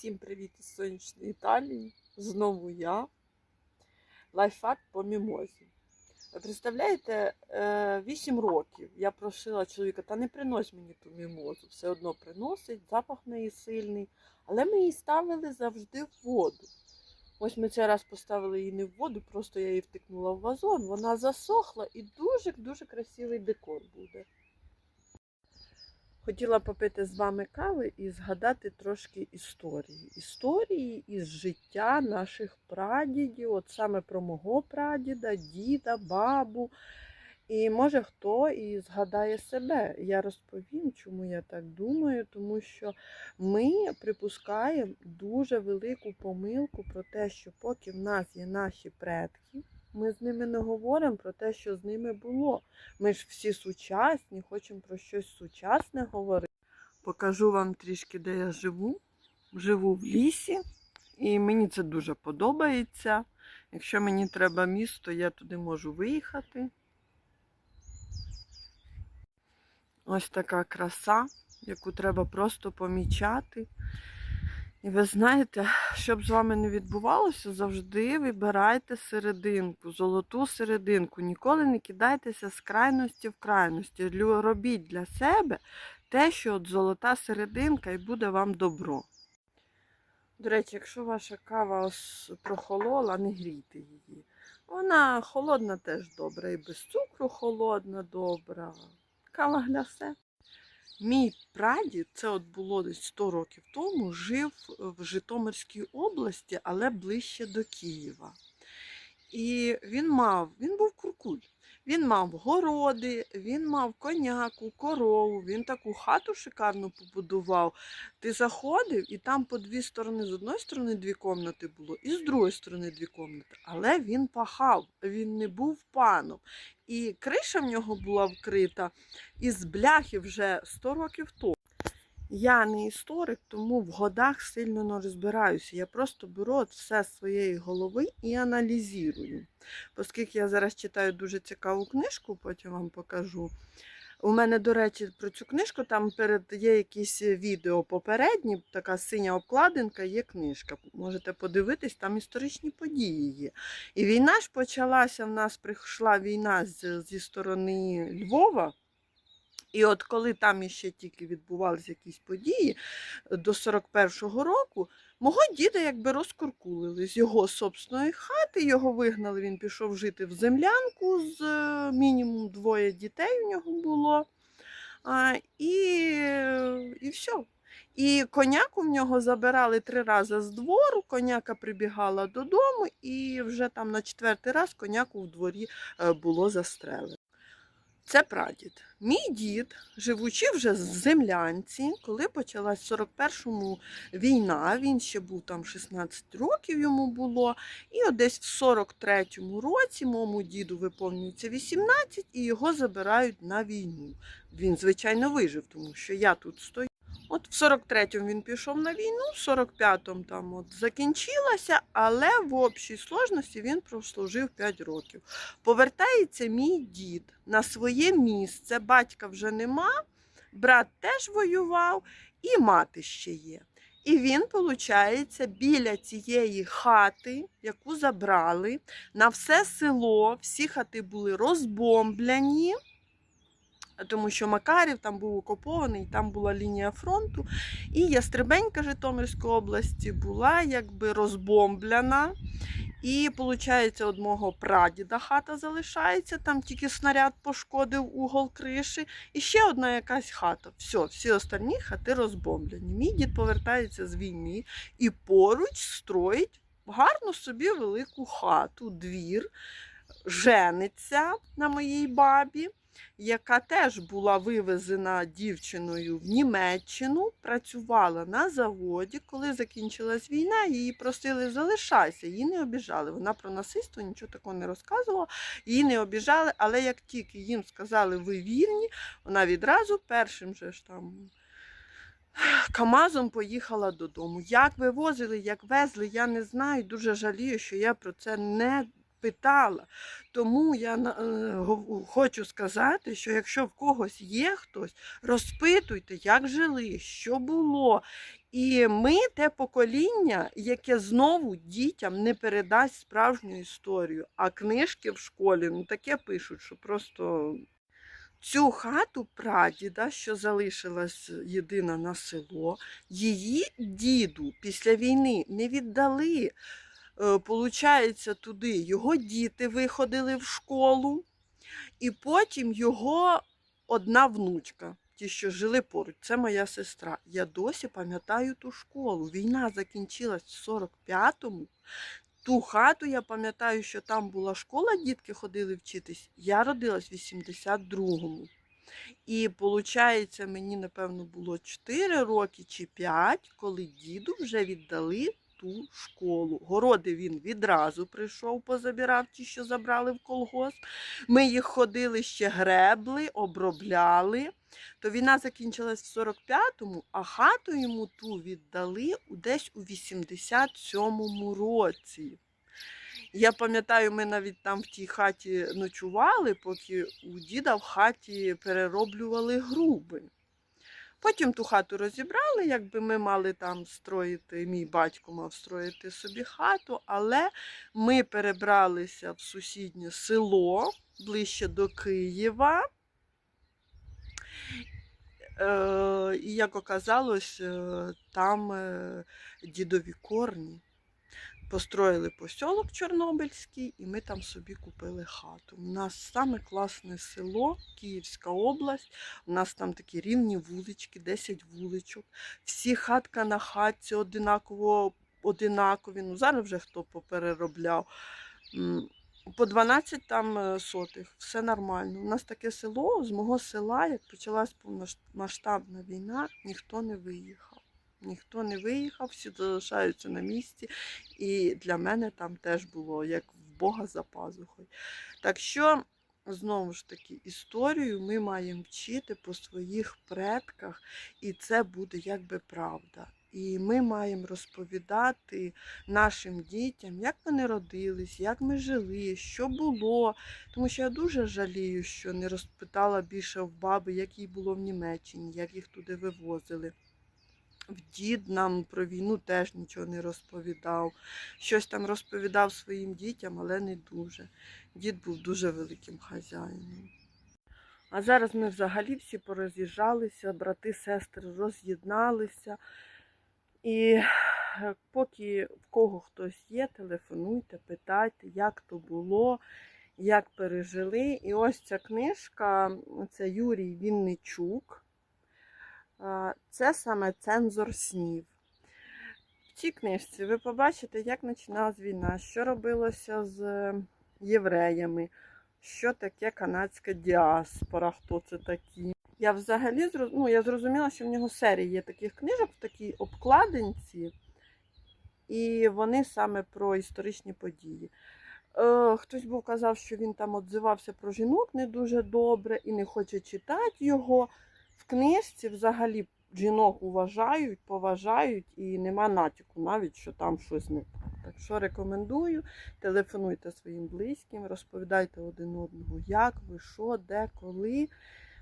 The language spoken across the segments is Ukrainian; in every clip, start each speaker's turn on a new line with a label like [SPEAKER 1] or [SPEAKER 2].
[SPEAKER 1] Всім привіт із сонячної Італії. Знову я. Лайфхак по мімозі. Ви представляєте, 8 років я просила чоловіка, та не принось мені ту мімозу. Все одно приносить, запах неї сильний. Але ми її ставили завжди в воду. Ось ми цей раз поставили її не в воду, просто я її втикнула в вазон. Вона засохла і дуже-дуже красивий декор буде. Хотіла попити з вами кави і згадати трошки історії. Історії із життя наших прадідів, от саме про мого прадіда, діда, бабу. І може хто і згадає себе. Я розповім, чому я так думаю, тому що ми припускаємо дуже велику помилку про те, що поки в нас є наші предки, ми з ними не говоримо про те, що з ними було. Ми ж всі сучасні, хочемо про щось сучасне говорити. Покажу вам трішки, де я живу. Живу в лісі, і мені це дуже подобається. Якщо мені треба місто, я туди можу виїхати. Ось така краса, яку треба просто помічати. І ви знаєте, щоб з вами не відбувалося, завжди вибирайте серединку, золоту серединку. Ніколи не кидайтеся з крайності в крайності. Робіть для себе те, що от золота серединка, і буде вам добро. До речі, якщо ваша кава прохолола, не грійте її. Вона холодна теж добра, і без цукру холодна, добра. Кава глясе. Мій прадід, це от було десь 100 років тому, жив в Житомирській області, але ближче до Києва. І він мав, він був куркуль. Він мав городи, він мав коняку, корову, він таку хату шикарну побудував. Ти заходив, і там по дві сторони, з одної сторони дві комнати було, і з другої сторони дві комнати. Але він пахав, він не був паном. І криша в нього була вкрита із бляхи вже 100 років тому. Я не історик, тому в годах сильно не розбираюся. Я просто беру от все з своєї голови і аналізую. Оскільки я зараз читаю дуже цікаву книжку, потім вам покажу. У мене, до речі, про цю книжку там перед є якісь відео попередні, така синя обкладинка, є книжка. Можете подивитись, там історичні події є. І війна ж почалася, в нас прийшла війна зі сторони Львова. І от коли там іще тільки відбувалися якісь події до 41-го року, мого діда якби розкуркулили з його собственної хати, його вигнали, він пішов жити в землянку з е, мінімум двоє дітей у нього було. А, і, і все. І коняку в нього забирали три рази з двору, коняка прибігала додому, і вже там на четвертий раз коняку в дворі е, було застрелено. Це прадід. Мій дід, живучи вже в землянці, коли почалась в 41-му війна, він ще був там 16 років йому було. І от десь в 43-му році моєму діду виповнюється 18 і його забирають на війну. Він, звичайно, вижив, тому що я тут стою. От в 43-му він пішов на війну, в 45-му там от закінчилася, але в общій сложності він прослужив 5 років. Повертається мій дід на своє місце. Батька вже нема, брат теж воював, і мати ще є. І він, виходить, біля цієї хати, яку забрали, на все село, всі хати були розбомбляні, тому що Макарів там був окупований, там була лінія фронту. І Ястребенька Житомирської області була якби розбомблена. І, виходить, од мого прадіда хата залишається, там тільки снаряд пошкодив угол криші. І ще одна якась хата. Все, всі остальні хати розбомблені. Мій дід повертається з війни і поруч строїть гарну собі велику хату, двір, жениться на моїй бабі. Яка теж була вивезена дівчиною в Німеччину, працювала на заводі. Коли закінчилась війна, її просили залишайся, її не обіжали. Вона про насильство нічого такого не розказувала, її не обіжали, але як тільки їм сказали, ви вільні, вона відразу першим же ж там. Камазом поїхала додому. Як вивозили, як везли, я не знаю. Дуже жалію, що я про це не питала. Тому я е, хочу сказати, що якщо в когось є хтось, розпитуйте, як жили, що було. І ми те покоління, яке знову дітям не передасть справжню історію. А книжки в школі ну таке пишуть, що просто цю хату прадіда, що залишилась єдина на село, її діду після війни не віддали. Е, Получається, туди його діти виходили в школу, і потім його одна внучка, ті, що жили поруч, це моя сестра. Я досі пам'ятаю ту школу. Війна закінчилась в 45-му. Ту хату я пам'ятаю, що там була школа, дітки ходили вчитись. Я родилась в 82-му. І виходить, мені, напевно, було 4 роки чи 5, коли діду вже віддали ту школу. Городи він відразу прийшов, позабирав ті, що забрали в колгосп. Ми їх ходили ще гребли, обробляли. То війна закінчилась в 45-му, а хату йому ту віддали десь у 87-му році. Я пам'ятаю, ми навіть там в тій хаті ночували, поки у діда в хаті перероблювали груби. Потім ту хату розібрали, якби ми мали там строїти, мій батько мав строїти собі хату, але ми перебралися в сусіднє село ближче до Києва. Е, і як оказалось, е, там е, дідові корні. Построїли посілок Чорнобильський, і ми там собі купили хату. У нас саме класне село, Київська область. У нас там такі рівні вулички, 10 вуличок. Всі хатка на хатці одинаково, одинакові. Ну зараз вже хто попереробляв. По 12 там е, сотих, все нормально. У нас таке село, з мого села, як почалась повномасштабна війна, ніхто не виїхав. Ніхто не виїхав, всі залишаються на місці. І для мене там теж було як в Бога за пазухою. Так що, знову ж таки, історію ми маємо вчити по своїх предках, і це буде якби правда. І ми маємо розповідати нашим дітям, як вони родились, як ми жили, що було. Тому що я дуже жалію, що не розпитала більше в баби, як їй було в Німеччині, як їх туди вивозили. Дід нам про війну теж нічого не розповідав. Щось там розповідав своїм дітям, але не дуже. Дід був дуже великим хазяїном. А зараз ми взагалі всі пороз'їжджалися, брати, сестри роз'єдналися. І поки в кого хтось є, телефонуйте, питайте, як то було, як пережили. І ось ця книжка, це Юрій Вінничук. Це саме цензор снів. В цій книжці ви побачите, як починалась війна, що робилося з євреями, що таке канадська діаспора, хто це такі. Я взагалі ну, я зрозуміла, що в нього серія є таких книжок в такій обкладинці, і вони саме про історичні події. Е, хтось був казав, що він там отзивався про жінок не дуже добре і не хоче читати його. Книжці взагалі жінок уважають, поважають і нема натяку навіть, що там щось не так. Так що рекомендую, телефонуйте своїм близьким, розповідайте один одного, як ви, що, де, коли.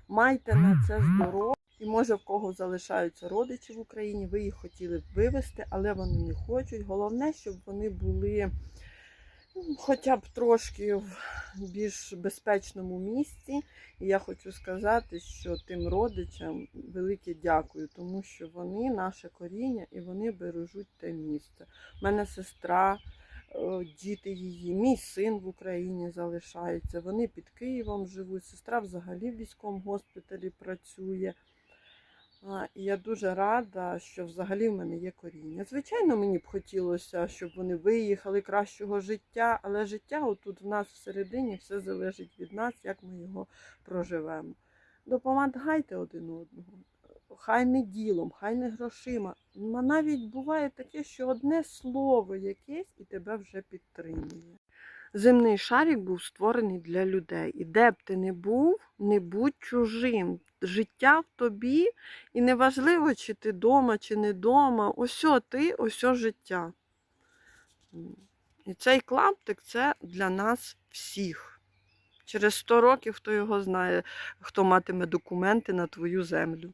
[SPEAKER 1] Майте на це здоров'я. І може в кого залишаються родичі в Україні, ви їх хотіли б вивезти, але вони не хочуть. Головне, щоб вони були хоча б трошки в більш безпечному місці. І я хочу сказати, що тим родичам велике дякую, тому що вони наше коріння і вони бережуть те місце. У мене сестра, е, діти її, мій син в Україні залишається. Вони під Києвом живуть. Сестра взагалі в військовому госпіталі працює. І я дуже рада, що взагалі в мене є коріння. Звичайно, мені б хотілося, щоб вони виїхали кращого життя, але життя отут в нас всередині все залежить від нас, як ми його проживемо. Допомагайте один одному. Хай не ділом, хай не грошима. Навіть буває таке, що одне слово якесь і тебе вже підтримує. Земний шарик був створений для людей. І де б ти не був, не будь чужим. Життя в тобі, і неважливо, чи ти вдома, чи не вдома. Ось ти, ось життя. І цей клаптик це для нас всіх. Через 100 років хто його знає, хто матиме документи на твою землю.